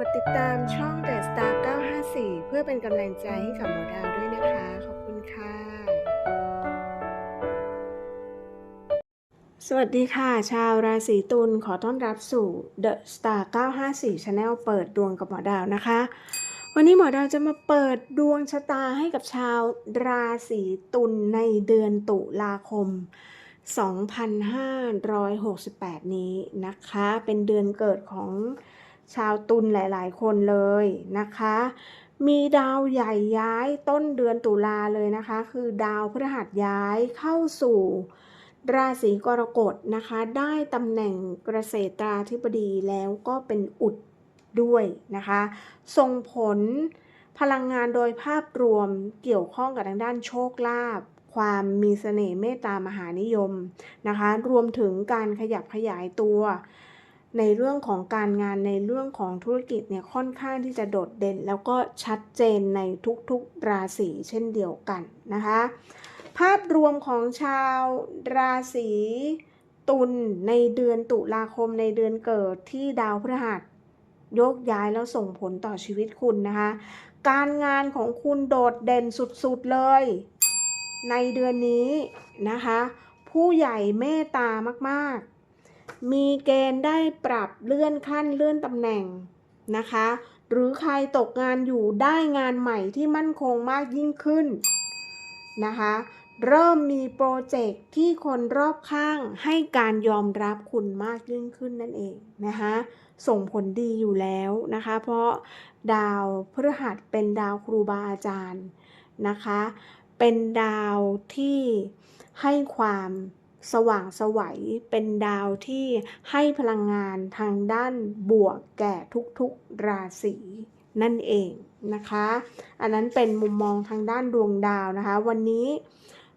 กดติดตามช่อง The Star 954 เพื่อเป็นกำลังใจให้กับหมอดาวด้วยนะคะ ขอบคุณค่ะ สวัสดีค่ะ ชาวราศีตุลขอต้อนรับสู่ The Star 954 Channel เปิดดวงกับหมอดาวนะคะ วันนี้หมอดาวจะมาเปิดดวงชะตาให้กับชาวราศีตุลในเดือนตุลาคม2568 นี้นะคะ เป็นเดือนเกิดของ ชาวตุลหลายๆ คนเลยนะคะ มีดาวใหญ่ย้ายต้นเดือนตุลาเลยนะคะ คือดาวพฤหัสย้ายเข้าสู่ราศีกรกฎนะคะ ได้ตำแหน่งเกษตราธิบดีแล้วก็เป็นอุดด้วยนะคะ ส่งผลพลังงานโดยภาพรวมเกี่ยวข้องกับทางด้านโชคลาภความมีเสน่ห์เมตตามหานิยมนะคะ รวมถึงการขยับขยายตัว ในเรื่องของการงานในเรื่องของธุรกิจเนี่ยค่อนข้างที่จะโดดเด่น แล้วก็ชัดเจนในทุกๆราศีเช่นเดียวกันนะคะ ภาพรวมของชาวราศีตุลในเดือนตุลาคมในเดือนเกิดที่ดาวพฤหัสยกย้ายแล้วส่งผลต่อชีวิตคุณนะคะ การงานของคุณโดดเด่นสุดๆเลย ในเดือนนี้นะคะ ผู้ใหญ่เมตตามากๆ มีเกณฑ์ได้ปรับเลื่อนขั้นเลื่อนตำแหน่งนะคะ หรือใครตกงานอยู่ได้งานใหม่ที่มั่นคงมากยิ่งขึ้นนะคะ เริ่มมีโปรเจกต์ที่คนรอบข้างให้การยอมรับคุณมากยิ่งขึ้นนั่นเองนะคะส่งผลดีอยู่แล้วนะคะ เพราะดาวพฤหัสเป็นดาวครูบาอาจารย์นะคะ เป็นดาวที่ให้ความ สว่างสวัยเป็นดาวที่ให้พลังงานทางด้านบวกแก่ทุกๆราศีนั่นเองนะคะ อันนั้นเป็นมุมมองทางด้านดวงดาวนะคะ วันนี้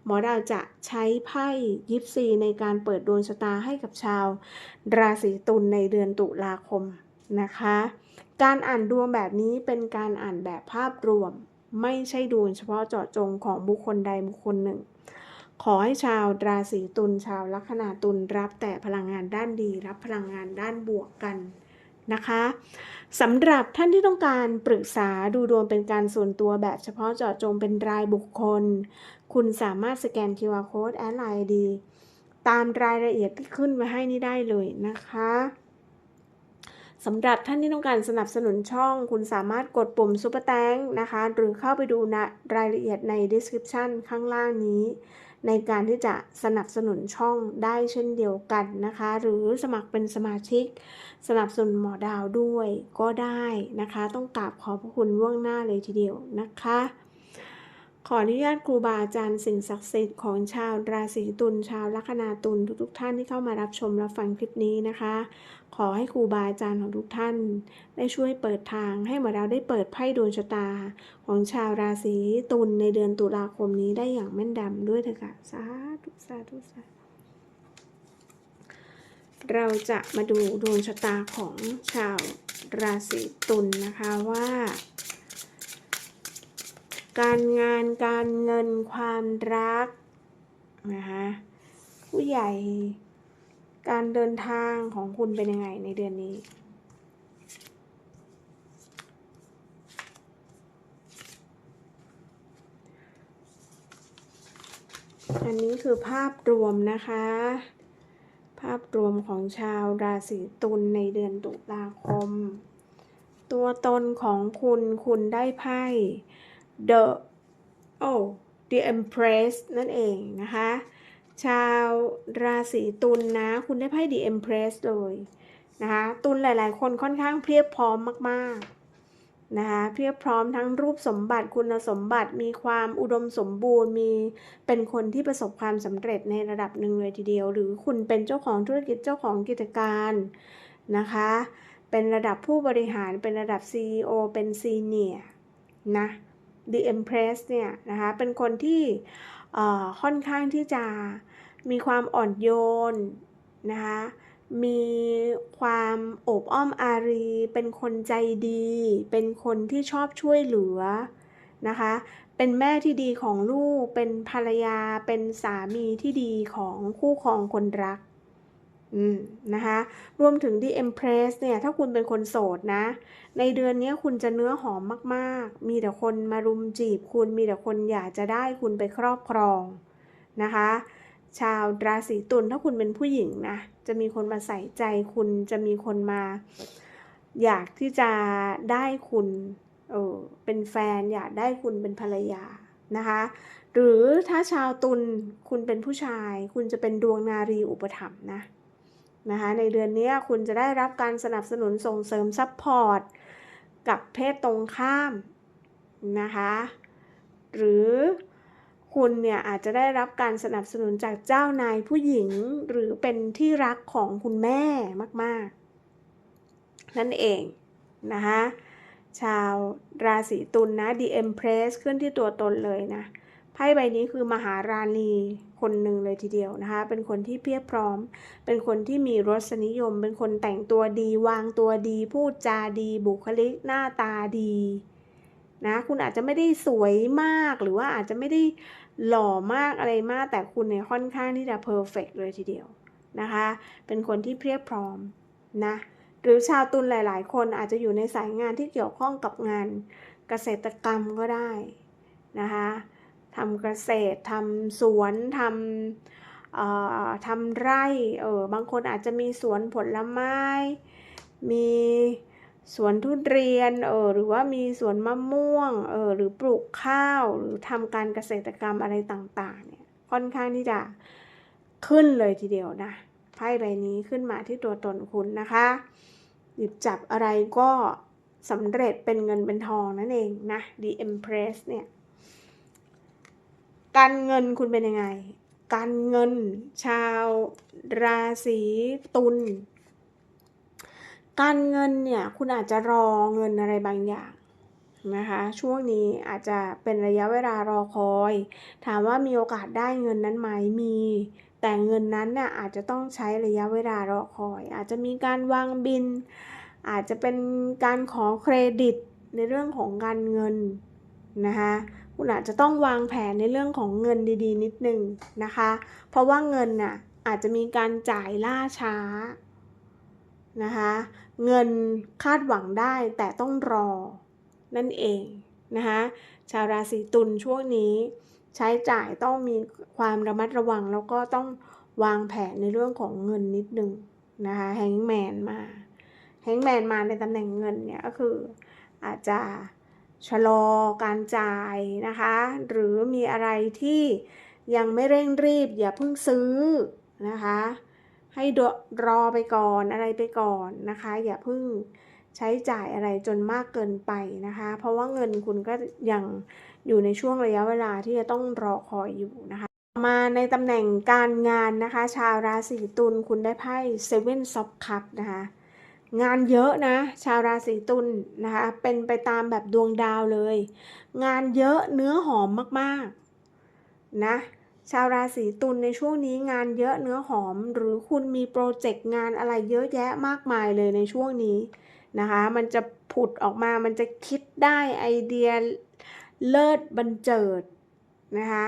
หมอดาวจะใช้ไพ่ยิปซีในการเปิดดวงชะตาให้กับชาว ราศีตุลในเดือนตุลาคมนะคะ การอ่านดวงแบบนี้เป็นการอ่านแบบภาพรวม ไม่ใช่ดวงเฉพาะเจาะจงของบุคคลใดบุคคลหนึ่ง ขอให้ชาวราศีตุลชาวลัคนาตุลรับแต่พลังงานด้านดี รับพลังงานด้านบวกกันนะคะสำหรับท่านที่ต้องการปรึกษาดูดวงเป็นการส่วนตัวแบบเฉพาะเจาะจงเป็นรายบุคคล คุณสามารถสแกน QR Code แอดไลน์ดี ตามรายละเอียดที่ขึ้นมาให้นี่ได้เลยนะคะสำหรับท่านที่ต้องการสนับสนุนช่อง คุณสามารถกดปุ่มซุปเปอร์แตงนะคะ หรือเข้าไปดูนะรายละเอียดใน description ข้างล่างนี้ ในการที่จะสนับสนุนช่องได้เช่นเดียวกันนะคะ หรือสมัครเป็นสมาชิก สนับสนุนหมอดาวด้วยก็ได้นะคะ ต้องกราบขอบพระคุณล่วงหน้าเลยทีเดียวนะคะ ขออนุญาตครูบาอาจารย์สิ่งศักดิ์สิทธิ์ของชาวราศีตุลชาวลัคนาตุลทุกๆ ท่านที่เข้ามารับชมรับฟังคลิปนี้นะคะ ขอให้ครูบาอาจารย์ของทุกท่าน ได้ช่วยเปิดทางให้หมอดาวได้เปิดไพ่ดวงชะตา ของชาวราศีตุลในเดือนตุลาคมนี้ได้อย่างแม่นดำด้วยเถอะค่ะสาธุสาธุสาธุเราจะมาดูดวงชะตาของชาวราศีตุลนะคะว่า การงานการเงินความรักนะคะผู้ใหญ่ การเดินทางของคุณเป็นยังไงในเดือนนี้ อันนี้คือภาพรวมนะคะ ภาพรวมของชาวราศีตุลในเดือนตุลาคม ตัวตนของคุณคุณได้ไพ่ The oh The Empress นั่นเองนะคะ ชาวราศีตุลนะคุณได้ไพ่ The Empress เลยนะคะตุลหลาย ๆ คนค่อนข้างเพียบพร้อมมากๆนะคะเพียบพร้อมทั้งรูปสมบัติคุณสมบัติมีความอุดมสมบูรณ์มีเป็นคนที่ประสบความสำเร็จในระดับหนึ่งเลยทีเดียว หรือคุณเป็นเจ้าของธุรกิจเจ้าของกิจการนะคะ เป็นระดับผู้บริหารเป็นระดับ CEO เป็นซีเนียนะ The Empress เนี่ยนะคะเป็นคนที่ค่อนข้างที่จะ มีความอ่อนโยนนะคะมีความโอบอ้อมอารี เป็นคนใจดี เป็นคนที่ชอบช่วยเหลือนะคะ เป็นแม่ที่ดีของลูก เป็นภรรยา เป็นสามีที่ดีของคู่ครองคนรักอืมนะคะ รวมถึง The Empress เนี่ย ถ้าคุณเป็นคนโสดนะ ในเดือนนี้คุณจะเนื้อหอมมากๆ มีแต่คนมารุมจีบคุณ มีแต่คนอยากจะได้คุณไปครอบครองนะคะ ชาวราศีตุลถ้าคุณเป็นผู้หญิงนะ จะมีคนมาใส่ใจคุณจะมีคนมา อยากที่จะได้คุณเออเป็นแฟนอยากได้คุณเป็นภรรยานะคะ หรือถ้าชาวตุลคุณเป็นผู้ชาย คุณจะเป็นดวงนารีอุปถัมภ์นะนะคะในเดือนนี้คุณจะได้รับการสนับสนุนส่งเสริมซัพพอร์ตกับเพศตรงข้ามนะคะ หรือ คุณเนี่ยอาจจะได้รับการสนับสนุนจากเจ้านายผู้หญิงหรือเป็นที่รักของคุณแม่มาก ๆ นั่นเองนะคะชาวราศีตุลนนะ The Empress ขึ้นที่ตัวตนเลยนะไพ่ใบนี้คือมหาราณีคนหนึ่งเลยทีเดียวนะคะ เป็นคนที่เพียบพร้อม เป็นคนที่มีรสนิยม เป็นคนแต่งตัวดี วางตัวดี พูดจาดี บุคลิกหน้าตาดี นะคุณอาจจะไม่ได้สวยมากหรือว่าอาจจะไม่ได้หล่อมากอะไรมาก แต่คุณเนี่ยค่อนข้างที่จะเพอร์เฟกเลยทีเดียวนะคะ เป็นคนที่เพียบพร้อมนะหรือชาวตุลหลาย ๆ คนอาจจะอยู่ในสายงานที่เกี่ยวข้องกับงานเกษตรกรรมก็ได้นะคะทำเกษตรทำสวนทำทำไร่เออบางคนอาจจะมีสวนผลไม้ มี สวนทุเรียนเออหรือว่ามีสวนมะม่วงเออหรือปลูกข้าวหรือทำการเกษตรกรรมอะไรต่างๆเนี่ยค่อนข้างที่จะขึ้นเลยทีเดียวนะไพ่ใบนี้ขึ้นมาที่ตัวตนคุณนะคะ หยิบจับอะไรก็สำเร็จเป็นเงินเป็นทองนั่นเองนะ The Empress เนี่ย การเงินคุณเป็นยังไง การเงินชาวราศีตุล การเงินเนี่ยคุณอาจจะรอเงินอะไรบางอย่างนะคะช่วงนี้อาจจะเป็นระยะเวลารอคอย ถามว่ามีโอกาสได้เงินนั้นไหมมี แต่เงินนั้นเนี่ยอาจจะต้องใช้ระยะเวลารอคอย อาจจะมีการวางบิน อาจจะเป็นการขอเครดิตในเรื่องของการเงินนะคะคุณอาจจะต้องวางแผนในเรื่องของเงินดีๆ นิดนึงนะคะ เพราะว่าเงินน่ะอาจจะมีการจ่ายล่าช้า นะคะเงินคาดหวังได้แต่ต้องรอนั่นเองนะคะชาวราศีตุลช่วงนี้ใช้จ่ายต้องมีความระมัดระวัง แล้วก็ต้องวางแผนในเรื่องของเงินนิดนึงนะคะแฮงแมนมาแฮงแมนมาในตำแหน่งเงินเนี่ยก็คืออาจจะชะลอการจ่ายนะคะ หรือมีอะไรที่ยังไม่เร่งรีบอย่าเพิ่งซื้อนะคะ ให้รอไปก่อนอะไรไปก่อนนะคะ อย่าเพิ่งใช้จ่ายอะไรจนมากเกินไปนะคะ เพราะว่าเงินคุณก็ยังอยู่ในช่วงระยะเวลาที่จะต้องรอคอยอยู่นะคะ มาในตำแหน่งการงานนะคะ ชาวราศีตุลคุณได้ไพ่ Seven of Cups นะคะงานเยอะนะ ชาวราศีตุลนนะคะ เป็นไปตามแบบดวงดาวเลย งานเยอะเนื้อหอมมากๆ นะ ชาวราศีตุลในช่วงนี้งานเยอะเนื้อหอม หรือคุณมีโปรเจกต์งานอะไรเยอะแยะมากมายเลยในช่วงนี้นะคะ มันจะผุดออกมามันจะคิดได้ไอเดียเลิศบันเจิดนะคะ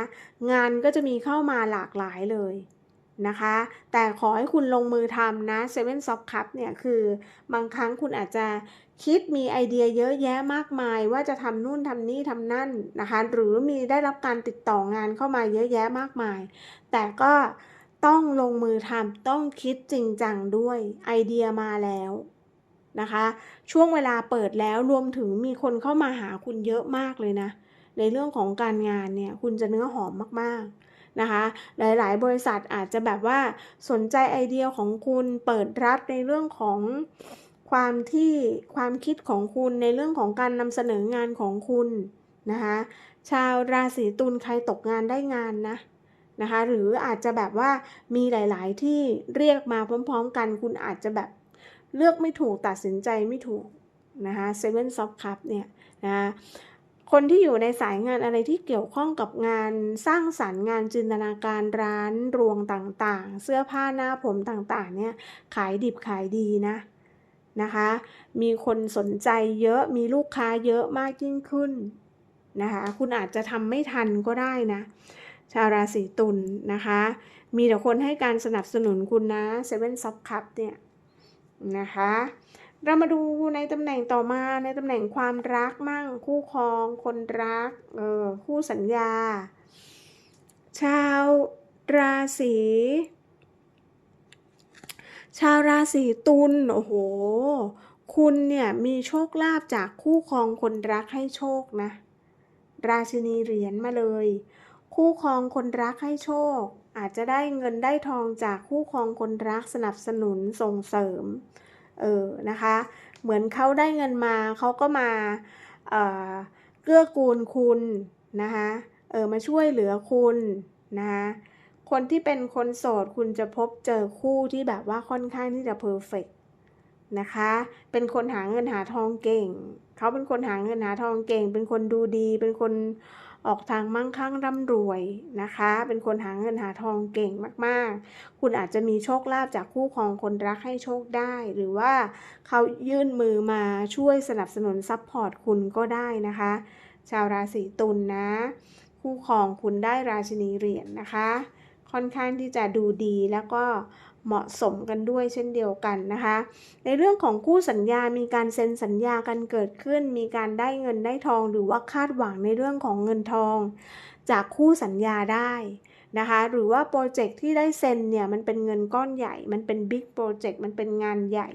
งานก็จะมีเข้ามาหลากหลายเลยนะคะ แต่ขอให้คุณลงมือทำนะ Seven of Cups เนี่ยคือ บางครั้งคุณอาจจะ คิดมีไอเดียเยอะแยะมากมายว่าจะทำนู่นทำนี่ทำนั่นนะคะ หรือมีได้รับการติดต่องานเข้ามาเยอะแยะมากมาย แต่ก็ต้องลงมือทำต้องคิดจริงจังด้วยไอเดียมาแล้วนะคะ ช่วงเวลาเปิดแล้วรวมถึงมีคนเข้ามาหาคุณเยอะมากเลยนะ ในเรื่องของการงานเนี่ยคุณจะเนื้อหอมมากๆนะคะหลายๆ บริษัทอาจจะแบบว่าสนใจไอเดียของคุณเปิดรับในเรื่องของ ความที่ความคิดของคุณในเรื่องของการนำเสนองานของคุณนะคะชาวราศีตุลใครตกงานได้งานนะนะคะหรืออาจจะแบบว่ามีหลาย ๆ ที่เรียกมาพร้อม ๆ กันคุณอาจจะแบบเลือกไม่ถูกตัดสินใจไม่ถูกนะคะเซเว่นซอฟคัพเนี่ยนะคนที่อยู่ในสายงานอะไรที่เกี่ยวข้องกับงานสร้างสรรค์งานจินตนาการร้านรวงต่างๆ เสื้อผ้าหน้าผมต่างๆเนี่ยขายดิบขายดีนะ นะคะ มีคนสนใจเยอะ มีลูกค้าเยอะมากยิ่งขึ้นนะคะ คุณอาจจะทำไม่ทันก็ได้นะ ชาวราศีตุลนนะคะ มีแต่คนให้การสนับสนุนคุณนะ Seven Soft Cup เนี่ยนะคะ เรามาดูในตำแหน่งต่อมาในตำแหน่งความรักมั่ง คู่ครอง คนรัก เออ คู่สัญญา ชาวราศี ชาวราศีตุลโอ้โห คุณเนี่ยมีโชคลาภจากคู่ครองคนรักให้โชคนะ ราชินีเหรียญมาเลย คู่ครองคนรักให้โชค อาจจะได้เงินได้ทองจากคู่ครองคนรักสนับสนุนส่งเสริม เออนะคะ เหมือนเขาได้เงินมาเขาก็มาเอ่อเกื้อกูลคุณนะคะเออมาช่วยเหลือคุณนะคะ คนที่เป็นคนโสดคุณจะพบเจอคู่ที่แบบว่าค่อนข้างที่จะเพอร์เฟกนะคะ เป็นคนหาเงินหาทองเก่ง เขาเป็นคนหาเงินหาทองเก่ง เป็นคนดูดี เป็นคนออกทางมั่งคั่งร่ำรวยนะคะ เป็นคนหาเงินหาทองเก่งมากๆ คุณอาจจะมีโชคลาภจากคู่ครองคนรักให้โชคได้ หรือว่าเขายื่นมือมาช่วยสนับสนุนซัพพอร์ตคุณก็ได้นะคะ ชาวราศีตุลนนะ คู่ครองคุณได้ราชินีเหรียญนะคะ ค่อนข้างที่จะดูดีแล้วก็เหมาะสมกันด้วยเช่นเดียวกันนะคะ ในเรื่องของคู่สัญญา มีการเซ็นสัญญากันเกิดขึ้น มีการได้เงินได้ทองหรือว่าคาดหวังในเรื่องของเงินทอง จากคู่สัญญาได้นะคะ หรือว่าโปรเจกต์ที่ได้เซ็นเนี่ยมันเป็นเงินก้อนใหญ่ มันเป็นบิ๊กโปรเจกต์ มันเป็นงานใหญ่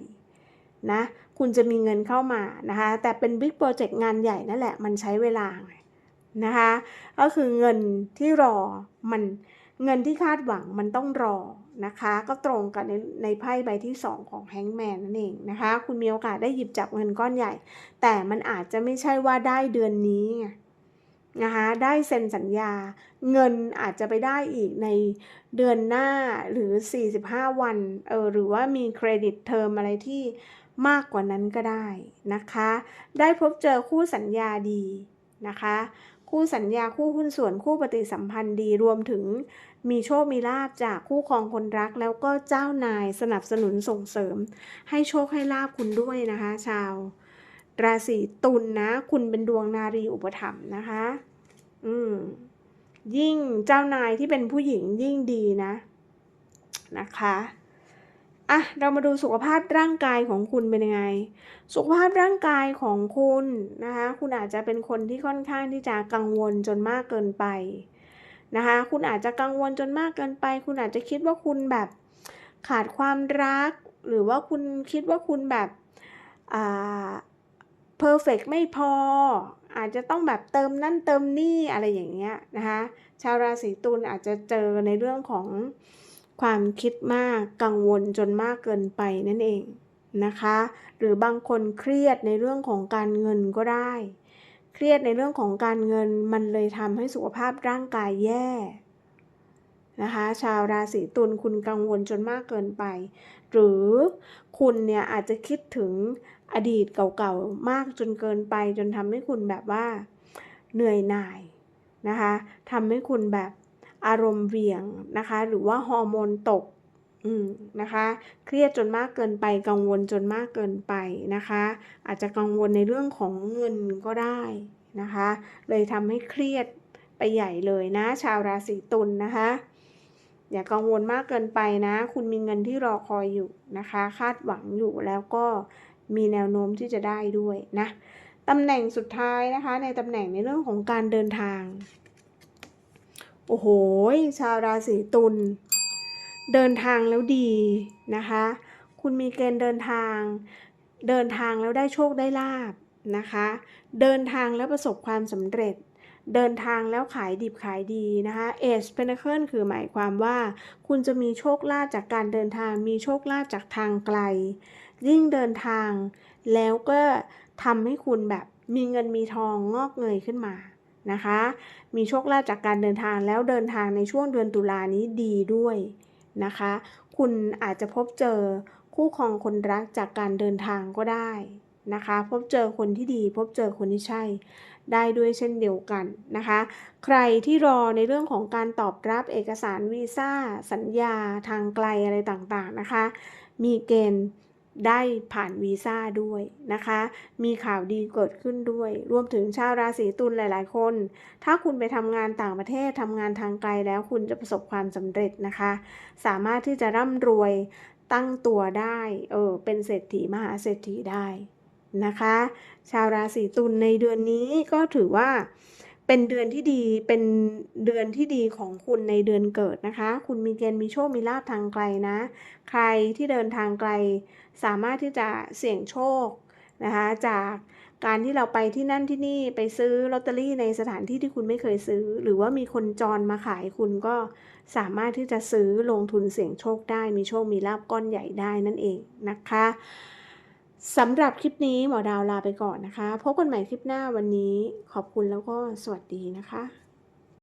นะ คุณจะมีเงินเข้ามานะคะ แต่เป็นบิ๊กโปรเจกต์งานใหญ่นั่นแหละ มันใช้เวลานะคะ ก็คือเงินที่รอมัน เงินที่คาดหวังมันต้องรอนะคะ ก็ตรงกันในในไพ่ใบที่ 2 ของแฮงแมนนั่นเองนะคะ คุณมีโอกาสได้หยิบจับเงินก้อนใหญ่ แต่มันอาจจะไม่ใช่ว่าได้เดือนนี้นะคะได้เซ็นสัญญาเงินอาจจะไปได้อีกในเดือนหน้าหรือ 45 วันเออหรือว่ามีเครดิตเทอมอะไรที่มากกว่านั้นก็ได้นะคะ ได้พบเจอคู่สัญญาดีนะคะ คู่สัญญาคู่หุ้นส่วนคู่ปฏิสัมพันธ์ดีรวมถึงมีโชคมีลาบจากคู่ครองคนรัก แล้วก็เจ้านายสนับสนุนส่งเสริม ให้โชคให้ลาบคุณด้วยนะคะ ชาว ราศีตุลนนะ คุณเป็นดวงนารีอุปถัมภ์นะคะ อืมยิ่งเจ้านายที่เป็นผู้หญิงยิ่งดีนะ นะคะ อะเรามาดูสุขภาพร่างกายของคุณเป็นยังไง สุขภาพร่างกายของคุณนะคะคุณอาจจะเป็นคนที่ค่อนข้างที่จะกังวลจนมากเกินไปนะคะ คุณอาจจะกังวลจนมากเกินไป คุณอาจจะคิดว่าคุณแบบขาดความรัก หรือว่าคุณคิดว่าคุณแบบอ่าเพอร์เฟกไม่พอ อาจจะต้องแบบเติมนั่นเติมนี่อะไรอย่างเงี้ยนะคะชาวราศีตุลอาจจะเจอในเรื่องของ ความคิดมากกังวลจนมากเกินไปนั่นเองนะคะ หรือบางคนเครียดในเรื่องของการเงินก็ได้ เครียดในเรื่องของการเงินมันเลยทำให้สุขภาพร่างกายแย่นะคะชาวราศีตุลคุณกังวลจนมากเกินไป หรือคุณเนี่ยอาจจะคิดถึงอดีตเก่าๆมากจนเกินไป จนทำให้คุณแบบว่าเหนื่อยหน่ายนะคะทำให้คุณแบบ อารมณ์เวียงนะคะ หรือว่าฮอร์โมนตกนะคะ เครียดจนมากเกินไป กังวลจนมากเกินไปนะคะ อาจจะกังวลในเรื่องของเงินก็ได้นะคะ เลยทำให้เครียดไปใหญ่เลยนะ ชาวราศีตุลนนะคะ อย่ากังวลมากเกินไปนะ คุณมีเงินที่รอคอยอยู่นะคะ คาดหวังอยู่แล้วก็มีแนวโน้มที่จะได้ด้วยนะตำแหน่งสุดท้ายนะคะ ในตำแหน่งในเรื่องของการเดินทาง โอ้โห ชาวราศีตุล เดินทางแล้วดีนะคะ คุณมีเกณฑ์เดินทาง เดินทางแล้วได้โชคได้ลาบนะคะ เดินทางแล้วประสบความสำเร็จเดินทางแล้วขายดิบขายดีนะคะเอชเพนเคิลคือหมายความว่า คุณจะมีโชคลาภจากการเดินทาง มีโชคลาภจากทางไกล ยิ่งเดินทาง แล้วก็ทำให้คุณแบบมีเงินมีทองงอกเงยขึ้นมา นะคะ มีโชคลาภจากการเดินทางแล้วเดินทางในช่วงเดือนตุลานี้ดีด้วยนะคะ คุณอาจจะพบเจอคู่ครองคนรักจากการเดินทางก็ได้นะคะ พบเจอคนที่ดี พบเจอคนที่ใช่ ได้ด้วยเช่นเดียวกันนะคะ ใครที่รอในเรื่องของการตอบรับเอกสารวีซ่าสัญญาทางไกลอะไรต่างๆนะคะ มีเกณฑ์ ได้ผ่านวีซ่าด้วยนะคะ มีข่าวดีเกิดขึ้นด้วย รวมถึงชาวราศีตุลหลาย ๆ คน ถ้าคุณไปทำงานต่างประเทศทำงานทางไกลแล้วคุณจะประสบความสำเร็จนะคะ สามารถที่จะร่ำรวยตั้งตัวได้เออเป็นเศรษฐีมหาเศรษฐีได้นะคะ ชาวราศีตุลในเดือนนี้ก็ถือว่า เป็นเดือนที่ดี เป็นเดือนที่ดีของคุณในเดือนเกิดนะคะ คุณมีเกณฑ์มีโชค มีลาภทางไกลนะ ใครที่เดินทางไกล สามารถที่จะเสี่ยงโชคนะคะ จากการที่เราไปที่นั่นที่นี่ไปซื้อลอตเตอรี่ในสถานที่ที่คุณไม่เคยซื้อ หรือว่ามีคนจรมาขายคุณก็สามารถที่จะซื้อลงทุนเสี่ยงโชคได้ มีโชค มีลาภก้อนใหญ่ได้นั่นเองนะคะ สำหรับคลิปนี้หมอดาวลาไปก่อนนะคะ พบกันใหม่คลิปหน้าวันนี้ขอบคุณแล้วก็สวัสดีนะคะ